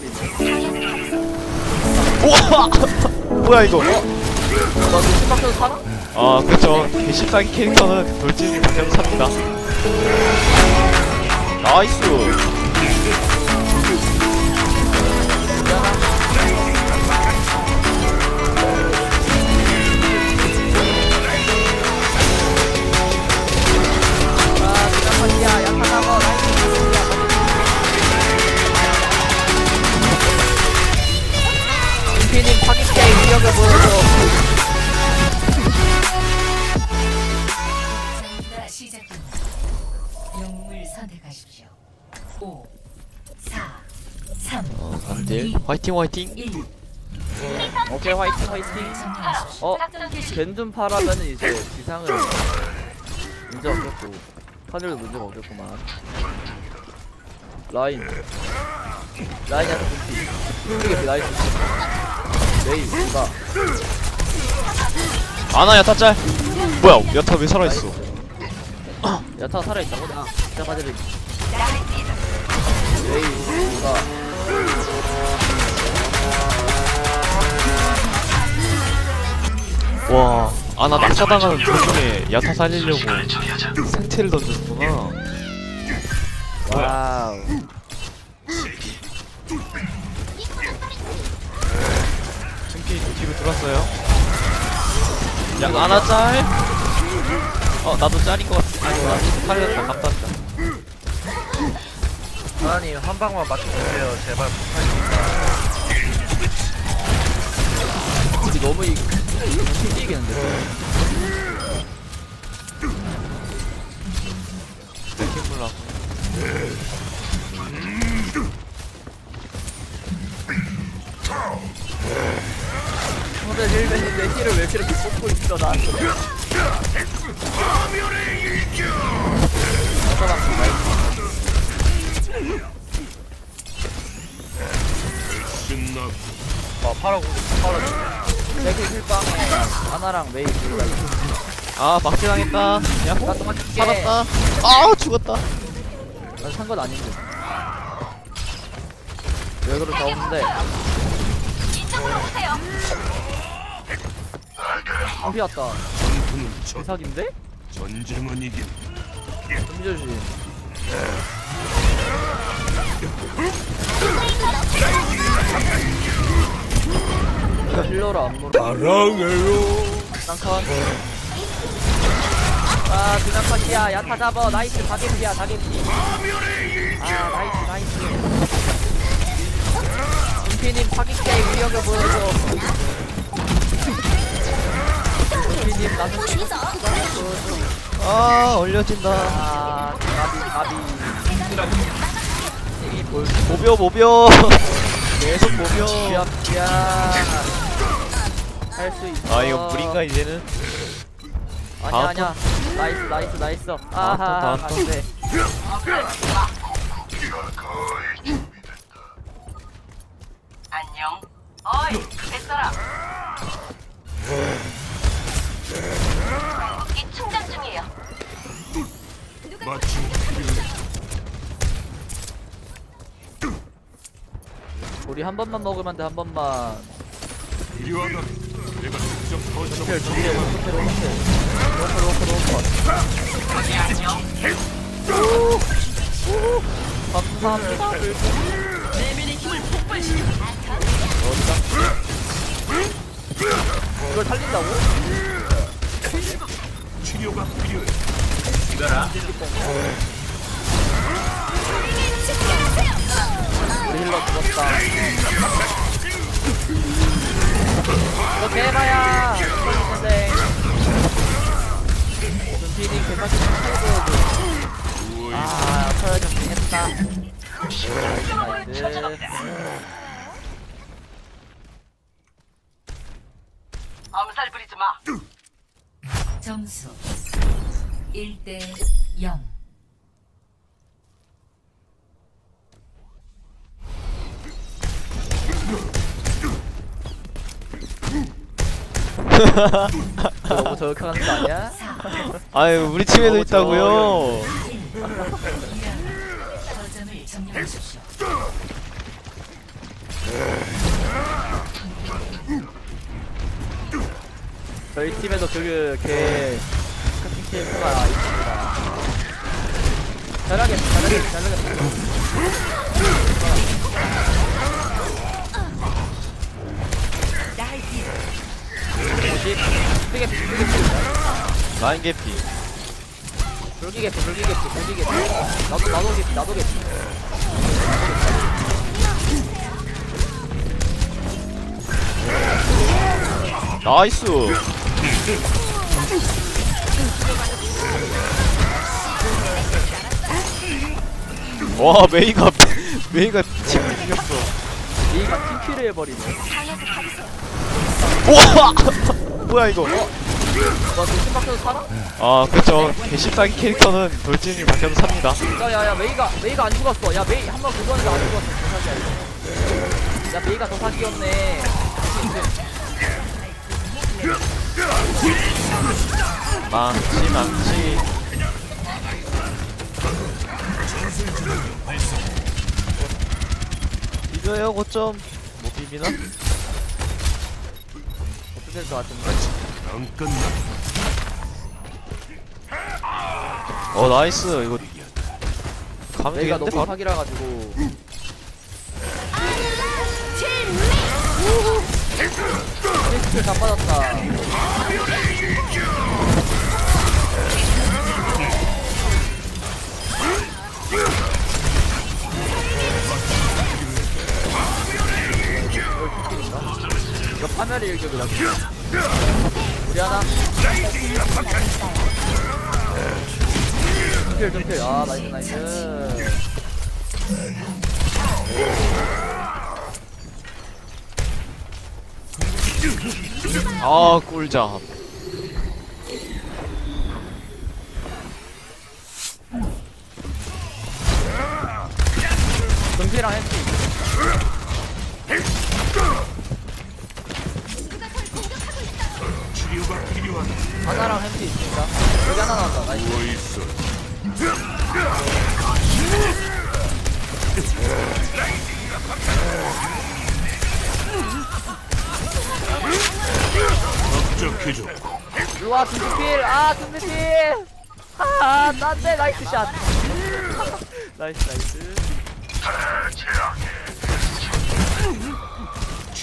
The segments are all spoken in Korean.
버리네. 우와! 뭐야 이거? 나도 신박해서 살아? 아 그렇죠. 개십사기 캐릭터는 돌진 그냥 삽니다. 나이스. 어 감들 화이팅 화이팅. 1. 오케이, 화이팅, 화이팅. 어. 겐좀 파라면은 이제 지상은 문제 없겠고 하늘도 문제가 없겠구만 라인 라인한테 분피 훌륭하게 나이스 메이 누가 아나 야타 짤. 뭐야 야타 왜 살아있어? 야타 살아있다고? 나 진짜 빠져들 와 아 나 낙사당하는 도중에 야타 살리려고 생체를 던졌구나. 와우 승기 뒤로 돌았어요. 야 아나 짤. 어 나도 짤인 것 같아. 아니 나 살렸다 갑다. 하나님 한 방만 맞춰주세요 제발 우리 너무 이 힘을 하고. 상대 힐맨이 내 힐을 왜 이렇게 뽑고 있어 나한테 어 파라고 파라 내그 힐방에 하나랑 메이 둘다. 아 박제당했다. 야 나 도망칠게. 살았다. 아 죽었다. 난 산건 아닌데. 왜다 없는데? 아 피었다. 대사기인데? 전쟁은 이긴 좀조심 힐러를 안 물어. 사랑해요 쌍칸 아 그냥 컷이야. 야타 잡아. 나이스. 다개피야 다개피. 아 나이스 나이스. 인피님 파기계의 위력을 보여줘. 인피님 나는 보여줘 아 얼려진다. 아 가비 가비. 모벼 모벼. 계속 모벼. 귀엽기야 할 수 있어 아 이거 물인가 이제는? 아니야 다음 아니야 나이스 나이스 나이스 아하 턴, 다음 턴. 안돼 안녕. 어이, 뱃사람. 이 충전 중이에요. 마침 우리 한 번만 먹으면 돼 한 번만 내가 이걸 살린다고? 우리 힐러 죽었다 엄살 부리지 마. 점수 1대 0. 너무 저격하는 거 아니야? 아유 우리 팀에도 있다고요. 거점을 점령하십시오. 저희 팀에도 그걔 같은 캐릭터가 있습니다. 잘하겠어, 잘하겠어, 잘하겠어. 뭐지? 쓰게 쓰게. 라인 개피 불기 개피, 불기 개피, 불기 개피. 나도 나도 개피, 나도 개피. 나이스 와 메이가 메이가 침 튕겼어 얘가 팀킬을 해버리네. 우와 뭐야 이거 너 대신 박혀도 살아? 아 그쵸 개십사기 캐릭터는 돌진이 바뀌어도 삽니다 야, 야, 야, 메이가, 메이가 안 죽었어. 야, 메이 한 번 그거는데 안 죽었어. 더 사기야, 이거. 야, 메이가 더 사기였네. 망치 망치 이거요 고점 못 비비나? 어떻게 될것 같은데? 어 나이스 이거 가면 메이가 되겠는데 너무 바로? 사기라 가지고. 스킬 다 빠졌다. 이거 파멸의 일격이다. 우리 하나. 둠필 둠필. 아 나이스 나이스. 아 꿀잠 둠필이랑 했지. 치료가 필요하다. 하나랑 햄티 있으니까. 여기 하나 나왔다. 나이스. 누워 있어. 적적해줘. 일로와 둠필. 아 둠필. 아 난데 나이스 샷. 나이스 나이스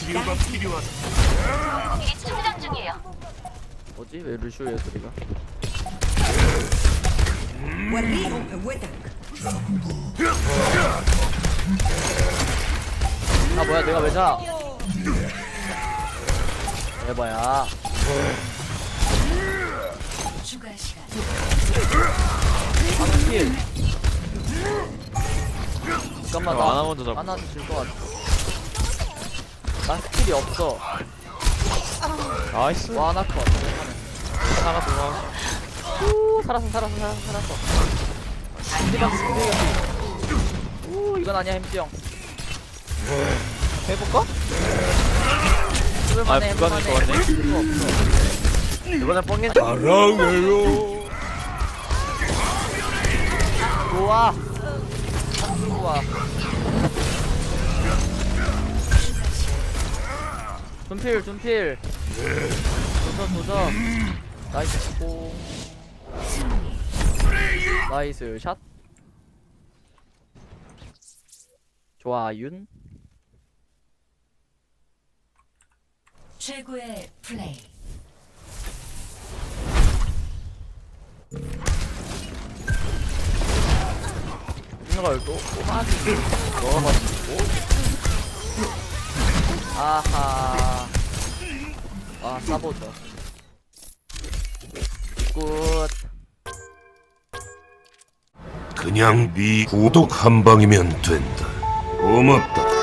치료가 필요하다. 이 충전 중이에요. 뭐지 왜 루시오의 소리가 아 뭐야 내가 왜 자? 에바야 추가 시간 방필 잠깐만 어, 나 하나 먼저 잡고. 하나 줄것 같아 나 스킬이 없어. 나이스. 와 하나 컷 하나 도망 오 살았어 살았어 살았어 살았어. 햄지방 스킬이 오 이건 아니야 햄지 형 해볼까? 해볼만해 아, 불가능할 것 같네. 없어 이번엔 뻥인 사랑해요. 좋아. 좋아 둔필 둔필. 도전 도전. 나이스 고. 나이스 샷. 좋아 윤. 최고의 플레이. 이걸 또 꼬마기 넣어가지고 아하 아 싸보죠 굿 그냥 네 구독 한 방이면 된다. 고맙다.